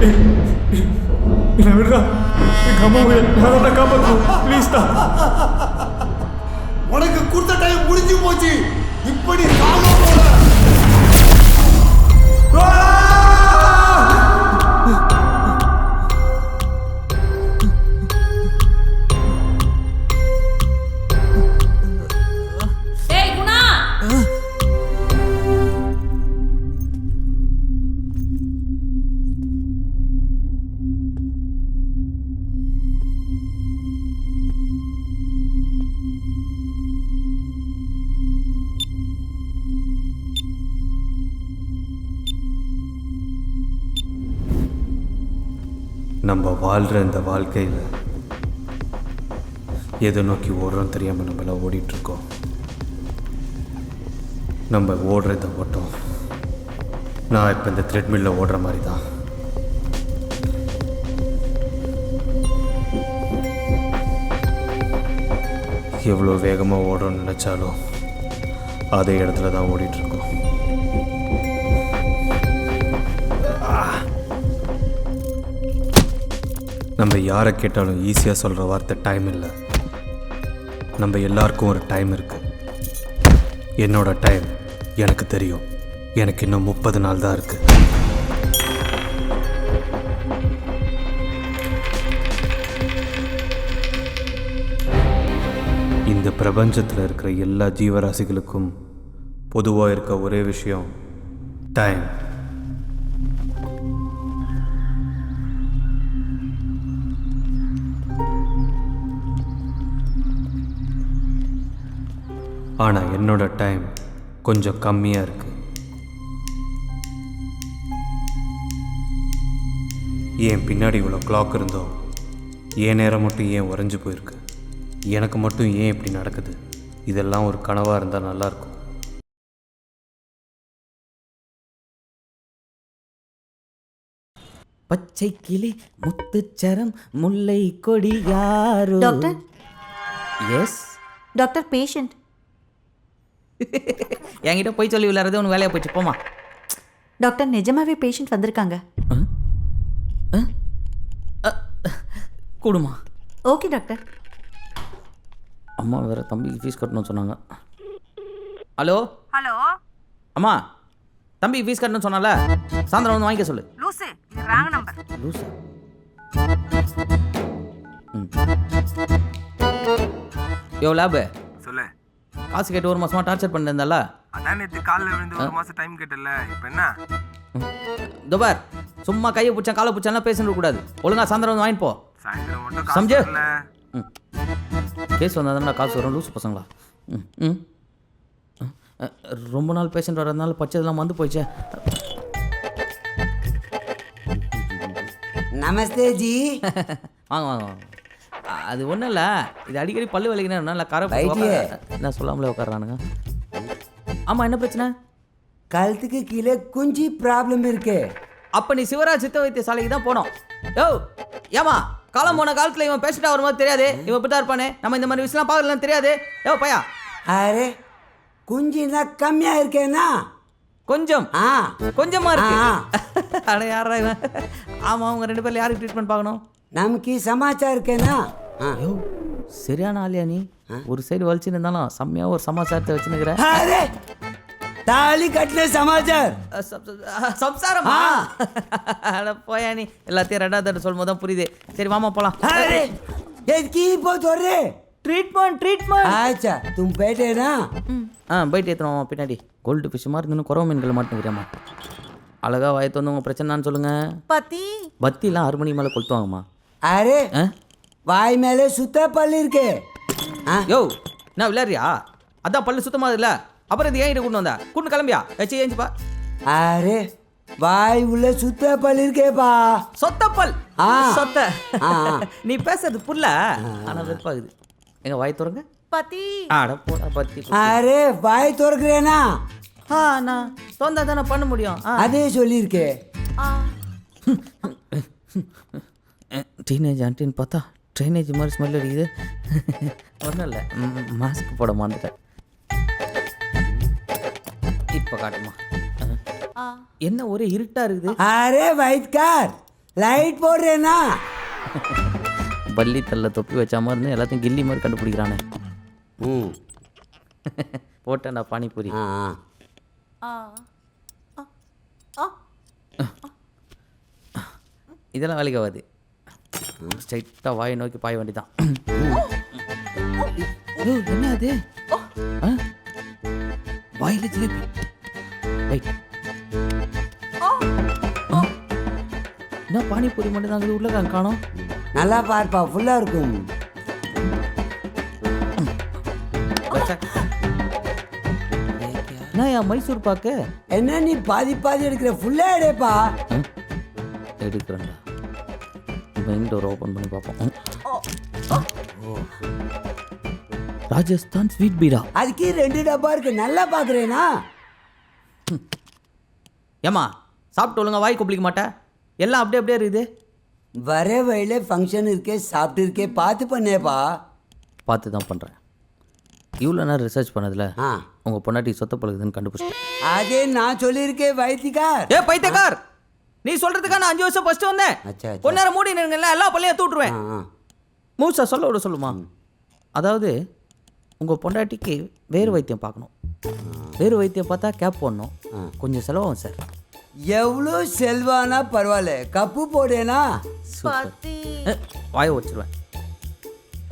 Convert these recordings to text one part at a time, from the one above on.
என்ன விடுறா எங்க அம்மாவை நான் தான் காப்பாற்றணும் ப்ளீஸ் தான் உனக்கு கொடுத்த டைம் முடிஞ்சு போச்சு. இப்படி சாக போற நம்ம வாழ்கிற இந்த வாழ்க்கையில் எதை நோக்கி ஓடுறோம் தெரியாமல் நம்மளாம் ஓடிட்டுருக்கோம். நம்ம ஓடுறத ஓட்டம். நான் இப்போ இந்த த்ரெட்மில்ல ஓடுற மாதிரி தான் எவ்வளோ வேகமாக ஓடுறோம்னு நினச்சாலும் அதே இடத்துல தான் ஓடிட்டுருக்கோம். நம்ம யாரை கேட்டாலும் ஈஸியாக சொல்கிற வார்த்தை டைம் இல்லை. நம்ம எல்லாருக்கும் ஒரு டைம் இருக்கு. என்னோட டைம் எனக்கு தெரியும். எனக்கு இன்னும் முப்பது நாள் தான் இருக்கு. இந்த பிரபஞ்சத்தில் இருக்கிற எல்லா ஜீவராசிகளுக்கும் பொதுவாக இருக்க ஒரே விஷயம் டைம் ஆனால் என்னோட டைம் கொஞ்சம் கம்மியாக இருக்கு. ஏன் பின்னாடி இவ்வளோ கிளாக் இருந்தோ? ஏன் நேரம் மட்டும் ஏன் உறைஞ்சு போயிருக்கு? எனக்கு மட்டும் ஏன் இப்படி நடக்குது? இதெல்லாம் ஒரு கனவாக இருந்தால் நல்லாயிருக்கும். பச்சை கிளி முத்துச்சரம் முல்லை கொடி யாரோ? டாக்டர் எஸ் டாக்டர் பேஷண்ட் என்கிட்ட போய் சொல்லி விளையாடுறது உனக்கு வேலையாக போச்சு போமா டாக்டர் நிஜமாவே பேஷண்ட் வந்திருக்காங்க. கூடுமா. Okay doctor. அம்மா வேற தம்பிக்கு ஃபீஸ் கட்டணும்னு சொன்னாங்க. ஹலோ? ஹலோ? அம்மா தம்பிக்கு ஃபீஸ் கட்டணும்னு சொன்னால? சாயந்தரம் வந்து வாங்கிக்க சொல்லு. லூசு இது ராங் நம்பர் லூசா. யோ லேபு? காசு கேட்டு ஒரு மாசமா டார்ச்சர் பண்ணிருந்தல? அதான் நேற்று காலைல விழுந்து ஒரு மாசம் டைம் கேட்டல இப்போ என்ன? துபார் சும்மா கையை பிடிச்சேன் காலை பிடிச்சாலாம் பேசணும் கூடாது ஒழுங்கா சாயந்தரம் வந்து வாங்கிட்டு போ. சாயந்தரம் மட்டும் சம்ஜு. கேஸ் வந்தால் காசு வரும் லூசு பசங்களா? ம் ம். ரொம்ப நாள் பேஷண்ட் வர்றதுனால பச்சைதெல்லாம் வந்து போயிச்சே நமஸ்தே ஜி வாங்க வாங்க வாங்க. அது ஒன்றும் இல்லை. இது அடிக்கடி பல்லு வலிக்கணும் நல்லா கரை. என்ன சொல்லாமலே உட்காடுறானுங்க ஆமாம் என்ன பிரச்சனை? கழுத்துக்கு கீழே குஞ்சி ப்ராப்ளம் இருக்கு. அப்போ நீ சிவராஜ் சித்த வைத்திய சாலைக்கு தான் போனோம். யோ ஏமா காலம் போன காலத்தில் இவன் பேஷண்ட்டாக வரும்போது தெரியாது. இவன் இப்படி தான் இருப்பானே. நம்ம இந்த மாதிரி விஷயம்லாம் பார்க்கலாம் தெரியாது. யோ பையா. அரே குஞ்சினா கம்மியா இருக்கேனா கொஞ்சம். ஆ. கொஞ்சமா இருக்கு. ஆ. அட யாரா இவன்? ஆமா அவங்க ரெண்டு பேர்ல யாருக்கு ட்ரீட்மெண்ட் பார்க்கணும்? நமக்கு சமாச்சாரம் இருக்கேனா? ஆ. ஐயோ சரியான ஆளியா நீ? ஒரு சைடு வலிச்சுன்னு இருந்தாலும் செம்மையா ஒரு சமாச்சாரத்தை வச்சுன்னுக்கிற. அரே தாலி கட்டின சமாச்சார் சம்சாரமா? அட போயா நீ. எல்லாத்தையும் ரெண்டாவது தடவை சொல்லும் போது தான் புரியுது. சரி வாமா போலாம். எதுக்கு இப்போ சொல்றே? ட்ரீட்மெண்ட் ட்ரீட்மெண்ட் ஆச்சா தும் பேட்டேனா ஆ போயிட்டு ஏற்றுனோம் பின்னாடி. கோல்டு ஃபிஷ் மாதிரி இருந்துன்னு குறவு மீன்கள் மாட்டேங்கிறேம்மா அழகா வாயை வந்து உங்கள் பிரச்சனைன்னு சொல்லுங்க. பத்தி? பத்திலாம் ஆறு மணி மேலே கொளுத்துவாங்கம்மா. அரே ஆ? வாய் மேலே சுத்த பல்லு இருக்கு. ஆ? யோ நான் விளையாடுறியா? அதான் பல்லு சுத்தமாக இல்லை அப்புறம் இது ஏன் கொண்டு வந்தா? கூட்டு கிளம்பியா? வச்சு ஏஞ்சிப்பா. அரே வாய் உள்ள சுத்த பல்லு இருக்கேப்பா. ஆ. சொத்த. ஆ, ஆ. நீ பேசுறது புல்ல. ஆனா வெறுப்பாகுது. எங்க வாய் திறங்க. பத்தி. ஆட போடா பத்தி அரே வாய் திறக்கிறேனா? ஆ நான் தோந்தா தானே பண்ண முடியும். ஆ. அதே சொல்லியிருக்கே. டீனேஜ் ஆண்டின்னு பார்த்தா ட்ரைனேஜ் மாதிரி ஸ்மெல் அடிக்குது. ஒன்றும் இல்லை. மாஸ்க் போட மாட்டேன் இப்போ காட்டுமா. ஆ. என்ன ஒரே இருட்டா இருக்குது? அரே வைத்கார் லைட் போடுறேனா பள்ளி தள்ள தொப்பி வச்ச மாதிரி இருந்து எல்லாத்தையும் கில்லி மாதிரி கண்டுபிடிக்கிறானே. ம். போட்டேன்டா பானிபூரி. ஆ. இதெல்லாம் வேலைக்கு ஆகாது. ஸ்ட்ரைட்டாக வாயை நோக்கி பாய வேண்டிதான் என்ன அது? வாயில ஜிலேபி ரைட் என்ன பானிபூரி மட்டும் தான் உள்ள காணும்? நல்லா பார்ப்பா ஃபுல்லாக இருக்கும். என்ன என் மைசூர் பாக்கு? என்ன நீ பாதி பாதி எடுக்கிற ஃபுல்லாக எடுப்பா. எடுக்கிறேன்டா. மெயின் டோர் ஓப்பன் பண்ணி பார்ப்போம். ராஜஸ்தான் ஸ்வீட் பீடா அதுக்கு ரெண்டு டப்பா இருக்கு. நல்லா பார்க்குறேனா ஏமா சாப்பிட்டு ஒழுங்கா வாய் கொப்பளிக்க மாட்டேன் எல்லாம் அப்படியே அப்படியே இருக்குது. வர வழியில ஃபங்க்ஷன் இருக்கே சாப்பிட்டு இருக்கே பார்த்து பண்ணேப்பா. பார்த்து தான் பண்ணுறேன் இவ்வளோ நேரம் ரிசர்ச் பண்ணதில் ஆ. உங்கள் பொண்டாட்டி சொத்த பழகுதுன்னு கண்டுபிடிச்சிட்டேன். அதே நான் சொல்லியிருக்கேன் வைத்திகார் ஏ பைத்தியக்கார்! நீ சொல்கிறதுக்கா நான் அஞ்சு வருஷம் ஃபஸ்ட்டு வந்தேன். அச்சா அச்சா. பொன்னேரம் மூடி நிறுங்கல்ல எல்லா பள்ளியும் தூட்டுருவேன் மூசா சொல்ல விட சொல்லுமா? அதாவது உங்கள் பொண்டாட்டிக்கு வேறு வைத்தியம் பார்க்கணும். வேறு வைத்தியம் பார்த்தா கேப் போடணும். கொஞ்சம் செலவாகும் சார் எவ்வளோ செல்வானா பரவாயில்ல. கப்பு போடேனா? வாயை வச்சிருவேன்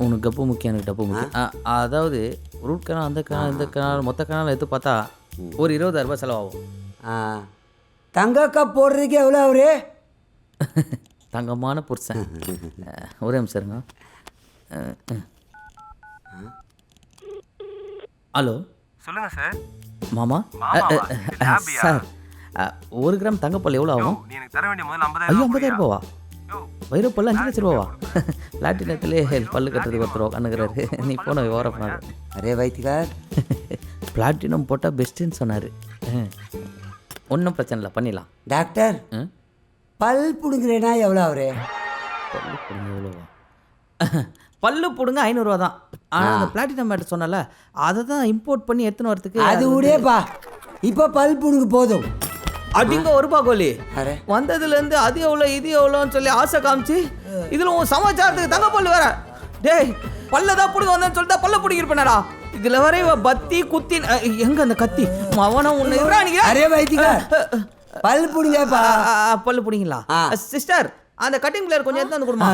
உனக்கு கப்பு முக்கியம் எனக்கு டப்பு முக்கியம். அதாவது ரூட் கனால் அந்த கனால் இந்த கனால் மொத்த கனால் எடுத்து பார்த்தா ஒரு இருபதாயிரம் ரூபாய் செலவாகும். ஆ. தங்க கப் போடுறதுக்கு எவ்வளோ அவரு? தங்கமான புருஷன். ஒரே நிமிஷம் இருங்க. ஹலோ. சொல்லுங்க சார். மாமா? சார் ஒரு கிராம் தங்கப்பல் எவ்வளோ ஆகும்? நீ எனக்கு தர வேண்டிய முதல்ல ஐயோ ஐம்பதாயிரம் ரூபாவா? யோ வைரப்பல்ல அஞ்சு லட்ச ரூபாவா? பிளாட்டினத்திலே பல்லு கட்டுறதுக்கு ஒருத்தர் உட்காந்துக்கிறாரு நீ போன விவரம் பண்ணாரு அரே வைத்திகார் பிளாட்டினம் போட்டால் பெஸ்ட்டுன்னு சொன்னார். ஒன்றும் பிரச்சனை இல்லை பண்ணிடலாம். டாக்டர் ஆ? பல் புடுங்குறேனா எவ்வளோ அவரு? பல்லு பிடுங்க எவ்வளோவா? பல்லு பிடுங்க ஐநூறுரூவா தான். ஆனால் அந்த பிளாட்டினம் மேட்டர் சொன்னல அதை தான் இம்போர்ட் பண்ணி எடுத்துன்னு வரதுக்கு அது உடையப்பா. இப்போ பல் புடுங்கு போதும். அடிங்க ஒரு ரூபா கோலி. அரே வந்ததுலேருந்து அது எவ்வளோ இது எவ்வளோன்னு சொல்லி ஆசை காமிச்சு இதில் உன் சமாச்சாரத்துக்கு தங்க பல்லு வேற. டேய் பல்ல தான் பிடுங்க வந்தேன்னு சொல்லிட்டு பல்ல பிடிக்கிருப்பேனடா இதில் வர இவ பத்தி குத்தி எங்க அந்த கத்தி? அவனை உன்னை இறானிங்க அரே வைத்திகார் பல் புடுங்கப்பா. பல்லு பிடிங்களா. சிஸ்டர் அந்த கட்டிங் பிளேயர் கொஞ்சம் எடுத்து வந்து கொடுமா.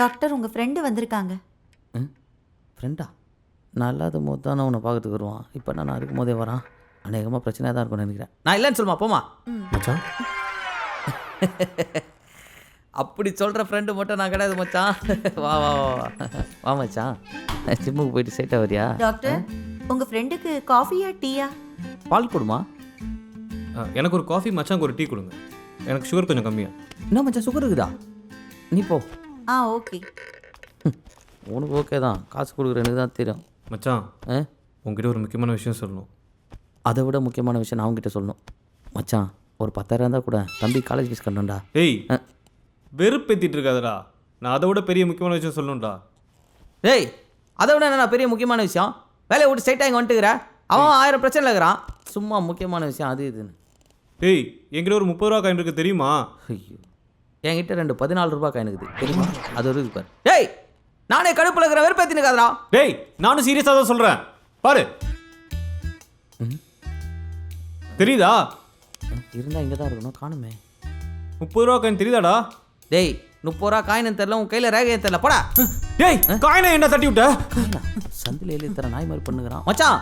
டாக்டர் உங்க ஃப்ரெண்டு வந்திருக்காங்க. ஃப்ரெண்டா நான் இல்லாத போது தான் நான் உன்னை பார்க்கறதுக்கு வருவான். இப்போ நான் இருக்கும் போதே வரான். அநேகமாக பிரச்சனையாக தான் இருக்கும்னு நினைக்கிறேன். நான் இல்லைன்னு சொல்லுமா போமா மச்சான். அப்படி சொல்கிற ஃப்ரெண்டு மட்டும் நான் கிடையாது மச்சான். வா வா வா வா. வா மச்சான். ஜிம்முக்கு போயிட்டு ஸ்ட்ரைட்டாக வரியா டாக்டர் உங்க ஃப்ரெண்டுக்கு காஃபியா டீயா பால் கொடுமா? ஆ, எனக்கு ஒரு காஃபி மச்சாங்க ஒரு டீ கொடுங்க. எனக்கு சுகர் கொஞ்சம் கம்மியா. என்ன மச்சான் சுகர் இருக்குதா? நீ போ. ஆ ஓகே உனக்கு ஓகே தான். காசு கொடுக்குற எனக்கு தான் தெரியும். மச்சான் ஆ? உங்ககிட்ட ஒரு முக்கியமான விஷயம் சொல்லணும். அதை விட முக்கியமான விஷயம் நான் அவங்ககிட்ட சொல்லணும். மச்சான் ஒரு பத்தாயிரம் இருந்தால் கூட தம்பி காலேஜ் ஃபீஸ் கட்டணும்டா. ஏய் ஆ. வெறுப்பேத்திட்டு இருக்காதடா நான் அதை விட பெரிய முக்கியமான விஷயம் சொல்லணும்டா. டேய் அதை விட என்ன பெரிய முக்கியமான விஷயம்? வேலையை விட்டு ஸ்ட்ரைட்டாக இங்கே வந்துட்டுக்கிற. அவன் ஆயிரம் பிரச்சனை இருக்கிறான். சும்மா முக்கியமான விஷயம் அது இதுன்னு. ஏய் என்கிட்ட ஒரு முப்பது ரூபா காயின் இருக்கு தெரியுமா? ஐயோ. என்கிட்ட ரெண்டு பதினாலு ரூபாய் காயினுக்குது தெரியுமா? அது ஒரு பாரு. டேய் நானே கடுப்பில் இருக்கிற வெறுப்பேத்தினுக்காதரா டேய் நானும் சீரியஸாக தான் சொல்கிறேன் பாரு. தெரியுதா? இருந்தால் இங்கே தான் இருக்கணும் காணுமே. முப்பது ரூபா காயின் தெரியுதாடா? டேய் முப்பது ரூபா காயின் தெரில உன் கையில் ரேகையும் தெரில போடா. டேய் காயினை என்ன தட்டி விட்ட? சந்தில் எழுதி தர நாய் மாதிரி பண்ணுகிறான். மச்சான்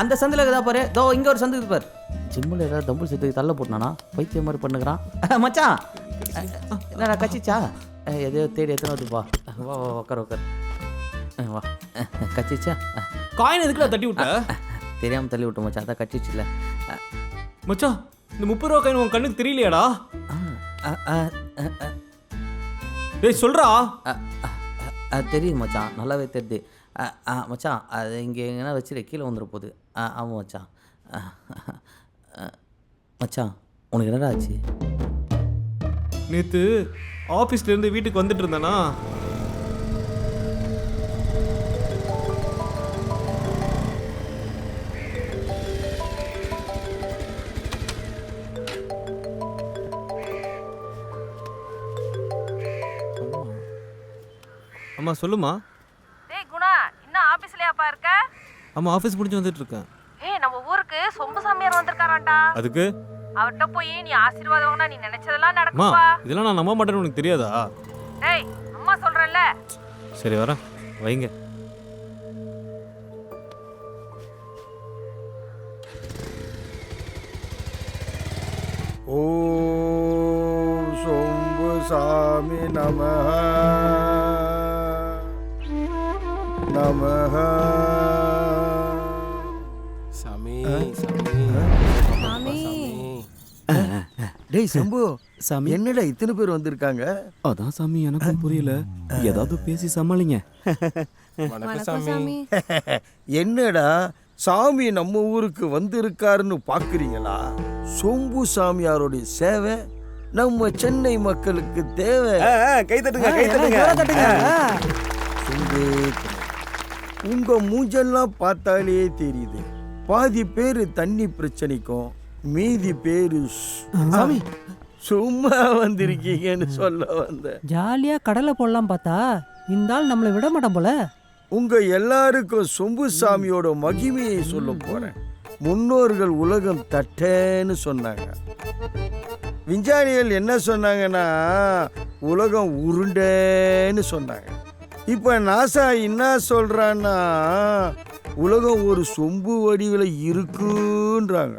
அந்த சந்தில் இருக்குதா பாரு? தோ இங்கே ஒரு சந்து இருக்குது பாரு. ஜிம்மில் ஏதாவது தம்புள் சேர்த்து தள்ள போட்டானா பைத்தியம் மாதிரி பண்ணுகிறான். மச்சான். என்னடா கச்சிச்சா? எதையோ தேடி எத்தனை வருதுப்பா வா. வா உட்கார் அ, வா. கச்சிச்சா? காயின் எதுக்குடா தட்டி விட்ட? தெரியாமல் தள்ளி விட்டு மச்சான். அதான் கச்சிச்சுல அ, மச்சான் இந்த முப்பது ரூபா காயின் உன் கண்ணுக்கு தெரியலையாடா? டேய் சொல்றா. தெரியுது மச்சான். நல்லாவே தெரியுது. மச்சான் அது இங்கே எங்கன்னா வச்சிரு கீழே வந்துட போகுது ஆ ஆமாம் மச்சான். மச்சான் உனக்கு என்னடா ஆச்சு? நேத்து ஆபீஸ்ல இருந்து வீட்டுக்கு வந்துட்டு இருந்தேனா? அம்மா சொல்லுமா டேய் குணா இன்னும் ஆபீஸ்லயாப்பா இருக்க? அம்மா ஆஃபீஸ் முடிஞ்சு வந்துட்டு இருக்கேன். ஏய் நம்ம ஊருக்கு சொம்பு சாமியார் வந்திருக்காராண்டா அதுக்கு? அவர்கிட்ட போய் நீ ஆசீர்வாதம் வாங்கினா நீ நினைச்சதெல்லாம் அம்மா நடக்கும்பா இதெல்லாம் நான் நம்ப மாட்டேன்னு உனக்கு தெரியாதா? டேய் அம்மா சொல்றேன்ல. சரி வரேன். வைங்க. ஓம் சொம்பு சாமி நம நம சாமி சாமி. டேய் சம்பு சாமி. என்னடா இத்தனை பேர் வந்திருக்காங்க? அதான் சாமி எனக்கும் புரியல. ஏதாவது பேசி சமாளிங்க. வணக்கம் சாமி. என்னடா சாமி நம்ம ஊருக்கு வந்திருக்காருன்னு பாக்குறீங்களா? சொம்பு சாமியாருடைய சேவை நம்ம சென்னை மக்களுக்கு தேவை. கை தட்டுங்க கை தட்டுங்க. சொம்பே தலை. உங்க மூஞ்செல்லாம் பார்த்தாலே தெரியுது. பாதி பேரு தண்ணி பிரச்சனைக்கும் மீதி பேரு சாமி சும்மா வந்திருக்கீங்கன்னு சொல்ல வந்தேன் ஜாலியா கடலை போடலாம் பார்த்தா இந்த ஆள் நம்மளை விட மாட்டான் போல. உங்க எல்லாருக்கும் சொம்பு சாமியோட மகிமையை சொல்ல போறேன். முன்னோர்கள் உலகம் தட்டேன்னு சொன்னாங்க. விஞ்ஞானிகள் என்ன சொன்னாங்கன்னா உலகம் உருண்டேன்னு சொன்னாங்க. இப்போ நாசா என்ன சொல்றான்னா உலகம் ஒரு சொம்பு வடிவில் இருக்குன்றாங்க.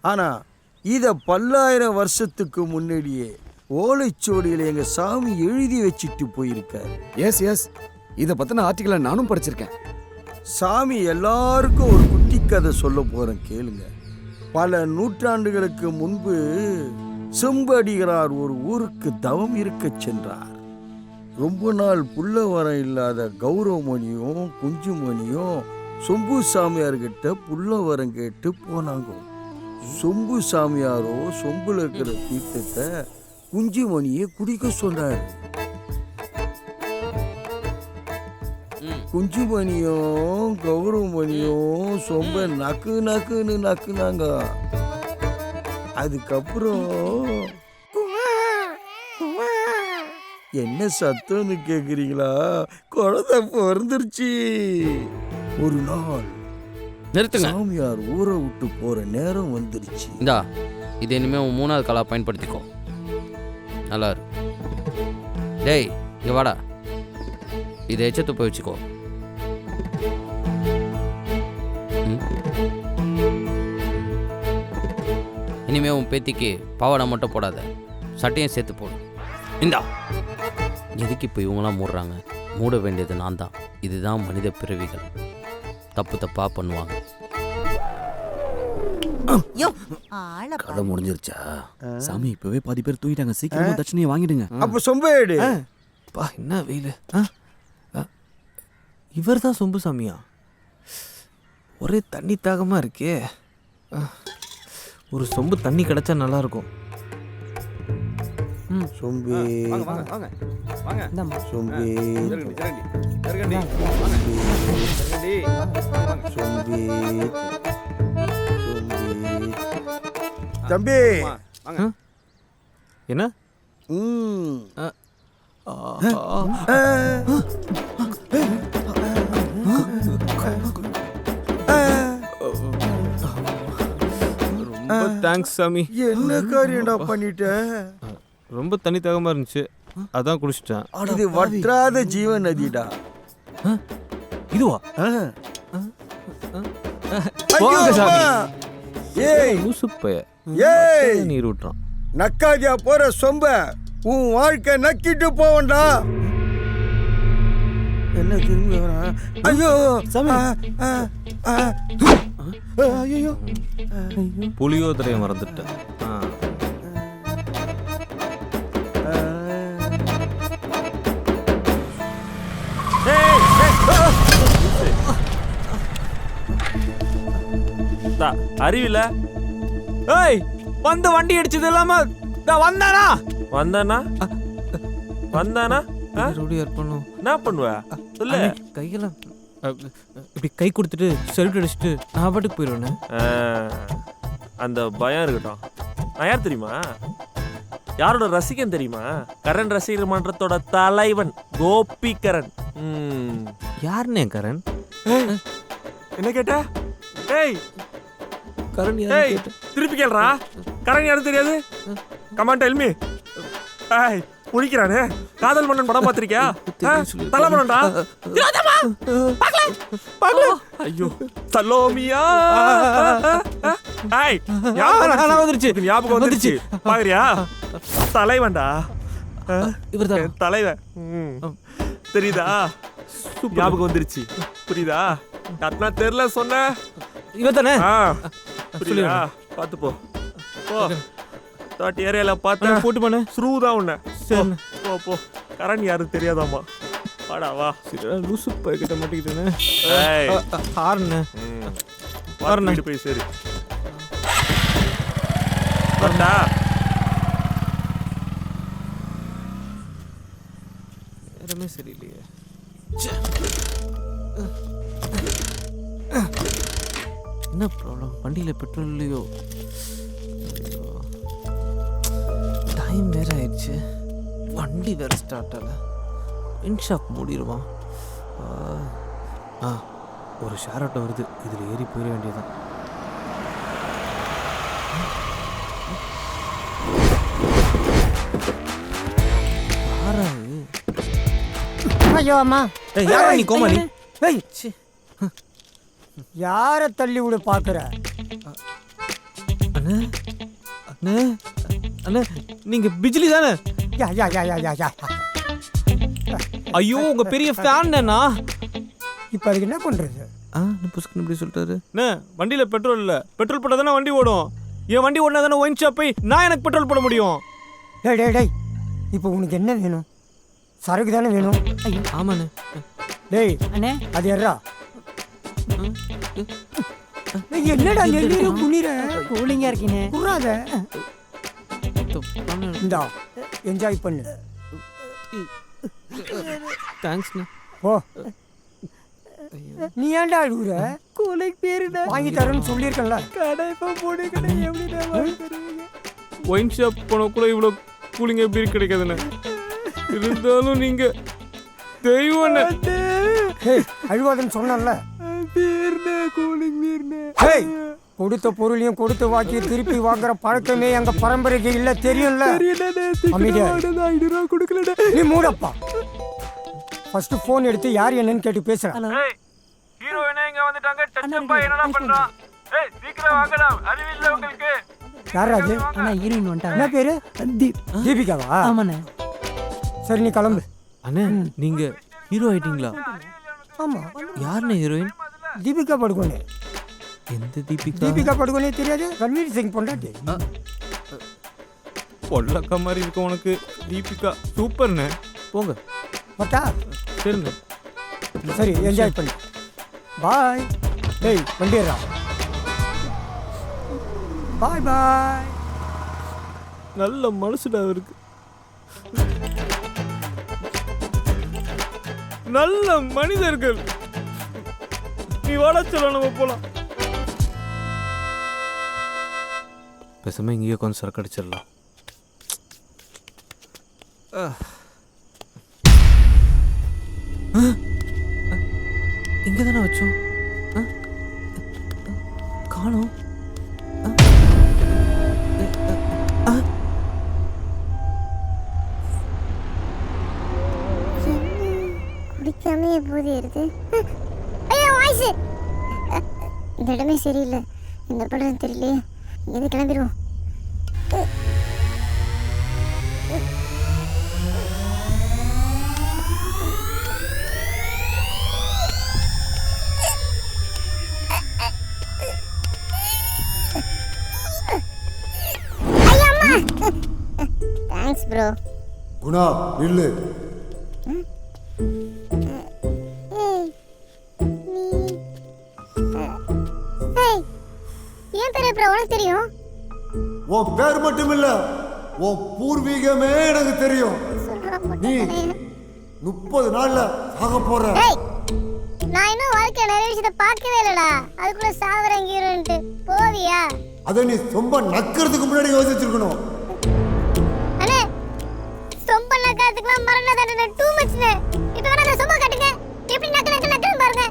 ஆனா இதை பல்லாயிரம் வருஷத்துக்கு முன்னாடியே ஓலைச்சுவடியில் எங்க சாமி எழுதி வச்சிட்டு போயிருக்காரு. எஸ் எஸ் இத பத்தின ஆர்டிகலை நானும் படிச்சிருக்கேன். சாமி எல்லாருக்கும் ஒரு குட்டி கதை சொல்ல போறேன் கேளுங்க. பல நூற்றாண்டுகளுக்கு முன்பு செம்படிகளார் ஒரு ஊருக்கு தவம் இருக்கச் சென்றார். ரொம்ப நாள் புல்லவரம் இல்லாத கௌரவமணியும் குஞ்சுமணியும் சொம்பு சாமியார்கிட்ட புல்லவரம் கேட்டு போனாங்க. சொம்பு சாமியாரோ சொம்புல இருக்கிற தீர்த்தத்தை குஞ்சுமணியை குடிக்க சொன்னார். குஞ்சுமணியும் கௌரவமணியும் சொம்ப நக்கு நக்குன்னு நக்குனாங்க. அதுக்கப்புறம் என்ன சத்தம்னு கேக்குறீங்களா? குழந்தை பிறந்துருச்சு. ஒரு நாள் நிறுத்துங்க. சாமியார் ஊரை விட்டு போற நேரம் வந்துருச்சு. இந்தா இது இனிமே உன் மூணாவது காலா பயன்படுத்திக்கோ. நல்லா இரு. டேய் இங்க வாடா. இதை எச்சத்து போய் வச்சுக்கோ. இனிமே உன் பேத்திக்கு பாவாடை மட்டும் போடாத. சட்டையும் சேர்த்து போடு. இந்தா. எதுக்கு இப்போ இவங்களாம் மூடுறாங்க. மூட வேண்டியது நான் தான். இதுதான் மனித பிறவிகள். தப்பு தப்பாக பண்ணுவாங்க. கதை முடிஞ்சிருச்சா? சாமி இப்பவே பாதி பேர் தூங்கிட்டாங்க. சீக்கிரமா தட்சணையை வாங்கிடுங்க. அப்ப சொம்பேடு பா என்ன வெயில்? இவர் தான் சொம்பு சாமியா? ஒரே தண்ணி தாகமாக இருக்கே. ஒரு சொம்பு தண்ணி கிடைச்சா நல்லா இருக்கும். சொம்பே. வாங்க வாங்க வாங்க. சொம்பே. ஜரகண்டி ஜரகண்டி ஜரகண்டி ஜரகண்டி வாங்க. சொம்பே. சொம்பே. தம்பி. வாங்க என்ன? ம். ரொம்ப தேங்க்ஸ் சாமி. என்ன காரியம்டா பண்ணிட்ட? ரொம்ப தண்ணி தாகமாக இருந்துச்சு. அதான் குடிச்சிட்டேன். இது வற்றாத ஜீவ நதிடா. இதுவா? போங்க சாமி. ஏய். லூசு பைய. ஏய். நீர் விட்டுறான் நக்காதியா போற சொம்ப உன் வாழ்க்கை நக்கிட்டு போவண்டா என்ன திரும்பி வரான்? ஐயோ. சாமி. ஆ, ஆ, ஆ. ஐயோ. புளியோதரையை மறந்துட்டேன். ஆ. அறிவில ஏய் வந்து வண்டி அடிச்சது இல்லாம வந்தானா? வந்தானா? வந்தானா? மறுபடியும் ஏற்பணும் என்ன பண்ணுவ? சொல்லு. கையில் இப்படி கை கொடுத்துட்டு செல்ஃப் அடிச்சுட்டு நான் பாட்டுக்கு அந்த பயம் இருக்கட்டும். நான் யார் தெரியுமா? யாரோட ரசிகன் தெரியுமா? கரண் ரசிகர் மன்றத்தோட தலைவன் கோபிகரன். யாருண்ணே கரண்? என்ன கேட்ட? ஏய் கரண் ஏய் திருப்பி கேள்றா கரண் யாரும் தெரியாது? கமான் டெல் மீ ஏய் முழிக்கிறானே காதல் மன்னன் படம் சொல்லி தலை படம்டா ஐயோ சலோமியா ஏய் ஞாபகம் வந்துருச்சு. ஞாபகம் வந்துருச்சு. பாக்குறியா? தலைவன்டா. இவர்தான். தலைவன். ம். தெரியுதா? ஞாபகம் வந்துருச்சு. புரியுதா? யாருன்னா தெரியல சொன்ன. இவர் தானே ஆ. புரியுதா பார்த்து போ. போ. தாட் ஏரியால பார்த்தா போட்டு பண்ணு. ஸ்ரூ தான் உன்ன சரி. போ போ. கரண் யாரும் தெரியாதாமா வாடா வா. சரி லூசு போய்கிட்ட மாட்டிக்கிட்டேனே. ஏய். ஹார்னு வீடு போய் சரி. வரட்டா. நேரமே சரியில்லையே. வண்டியில் பெட்ரோல் இல்லையோ டைம் வேற ஆயிடுச்சு. வண்டி வேற ஸ்டார்ட் ஆகல இன் ஷாப் மூடிடுவான் ஆ, ஒரு ஷேர் ஆட்டோ வருது. இதில் ஏறி போயிட இது? ஐயோ அம்மா. யாரா நீ? கோமாளி. ஏய். யாரை தள்ளி விட பாக்குற? அண்ணே. அண்ணே அண்ணே நீங்க பிஜ்லி தானே? யா யா யா யா யா யா. ஐயோ உங்க பெரிய ஃபேன் நான் இப்போ அதுக்கு என்ன பண்றது? ஆ புஸ்கன் இப்படி சொல்லிட்டாரு. அண்ணே வண்டியில பெட்ரோல் இல்ல. பெட்ரோல் போட்டா தானே வண்டி ஓடும். என் வண்டி ஓடினா தானே ஒயின் ஷாப் போய் நான் எனக்கு பெட்ரோல் போட முடியும். டேய் டேய் டேய். இப்போ உனக்கு என்ன வேணும்? சரக்கு தானே வேணும். ஐயோ ஆமாண்ணே. டேய் அண்ணே. அது எறா என்னடா நெல்லீர குனிற கூலிங்கா இருக்கீங்க. குறாத. இந்தா என்ஜாய் பண்ணு. தேங்க்ஸ்ண்ணே ஓ நீ ஏன்டா அழுகுற? கூலிங் பேருடா வாங்கி தரேன்னு சொல்லியிருக்கேன்ல. கடை இப்போ போடு கடை எப்படிடா வாங்கி தருவீங்க ஒயின் ஷாப் போன கூட இவ்வளோ கூலிங் எப்படி கிடைக்காதுண்ணே. இருந்தாலும் நீங்க ஏய் அழுவாதன்னு சொன்னேன்ல. பீர்னே கூலிங் கொடுத்த பொருளையும் கொடுத்து வாக்கி திருப்பி வாங்குற பழக்கமே எங்க பரம்பரைக்கு இல்ல தெரியும்ல? நீ மூடப்பா. ஃபர்ஸ்ட் ஃபோன் எடுத்து யார் என்னன்னு கேட்டு பேசுறேன் ஹலோ. ஹீரோயினே இங்க வந்துட்டாங்க. அண்ணா, டச்சப்பா என்னடா இருக்கு. பண்றான் ஏய் சீக்கிரம் வாங்கடா அறிவில்ல உங்களுக்கு. யாரா அது? அண்ணா ஹீரோயின் என்ன வந்துட்டாங்க பேரு? தீப். தீபிகாவா? ஆமாண்ணே. சரி நீ கிளம்பு. அண்ணே நீங்க ஹீரோ ஆயிட்டீங்களா? ஆமா. யாருண்ணே ஹீரோயின் தீபிகா படுகோனே. எந்த தீபிகா? தீபிகா படுகோனே தெரியாது? ரன்வீர் சிங் பொண்டாட்டி. பொல்லக்கா மாதிரி இருக்க உனக்கு தீபிகா. சூப்பர்ண்ணே போங்க. பட்டா? சரிண்ணே. சரி என்ஜாய் பண்ணு. பாய் டேய் வண்டிடுறா பாய் பாய் நல்ல மனசுடா அவருக்கு. நல்ல மனிதர்கள். நீ வாடா சொல்ல நம்ம போலாம். பேசாம இங்கேயே கொஞ்சம் சரக்கு அடிச்சிடலாம். இங்கே தானே வச்சோம்? ஆ? காணோம். குடிக்காம ஐயோ வாய்ஸ் இந்த இடமே சரியில்லை. என்ன பண்றதுன்னு தெரியலையே. இங்கேருந்து கிளம்பிடுவோம் தேங்க்ஸ் ப்ரோ குணா நில்லு. ஏய் ஏன் பேர் அப்புறம் உனக்கு தெரியும்? உன் பேர் மட்டும் இல்ல உன் பூர்வீகமே எனக்கு தெரியும். நீ முப்பது நாள்ல சாக போற. நான் இன்னும் வாழ்க்கை நிறைய விஷயத்த பார்க்கவே இல்லடா. அதுக்குள்ள சாவரம் போவியா? அத நீ ரொம்ப நக்கிறதுக்கு முன்னாடி யோசிச்சிருக்கணும். அண்ணே ரொம்ப நக்கிறதுக்குலாம் மரண தண்டனை டூ மச்னே இப்போ வேணா அந்த சொம்ப கட்டுங்க. எப்படி பாருங்க.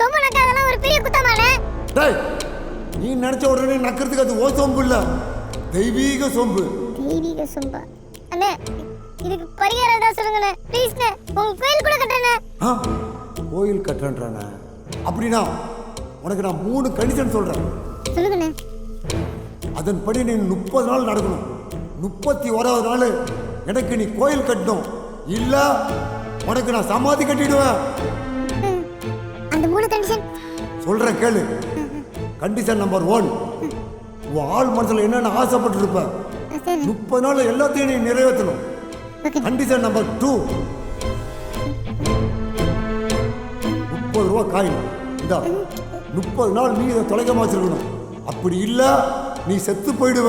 சொம்ப நக்காதெல்லாம் ஒரு பெரிய குத்தமானே டேய் நீ நினைச்ச உடனே நக்கிறதுக்கு அது ஓ சொம்பு இல்ல. தெய்வீக சொம்பு. தெய்வீக சொம்பா. அண்ணே இதுக்கு பரிகாரம் ஏதாவது சொல்லுங்கண்ணே. ப்ளீஸ்ண்ணே உங்க கோயில் கூட கட்டுறேண்ணே. ஆ கோயில் கட்டுறேன்றானே அப்படின்னா உனக்கு நான் மூணு கண்டிஷன் சொல்றேன். சொல்லுங்கண்ணே. அதன்படி நீ முப்பது நாள் நடக்கணும். முப்பத்தி ஓராவது நாள் எனக்கு நீ கோயில் கட்டணும். இல்ல உனக்கு நான் சமாதி கட்டிடுவேன். அந்த மூணு கண்டிஷன் சொல்றேன் கேளு. கண்டிஷன் நம்பர் ஒன் உன் ஆள் மனசுல என்னென்ன ஆசைப்பட்டு இருப்ப முப்பது நாள் எல்லாத்தையும் நீ நிறைவேற்றணும். கண்டிஷன் நம்பர் டூ முப்பது ரூபா காயின் இந்த. முப்பது நாள் நீ இதை தொலைக்காம வச்சிருக்கணும். அப்படி இல்ல நீ செத்து போயிடுவ.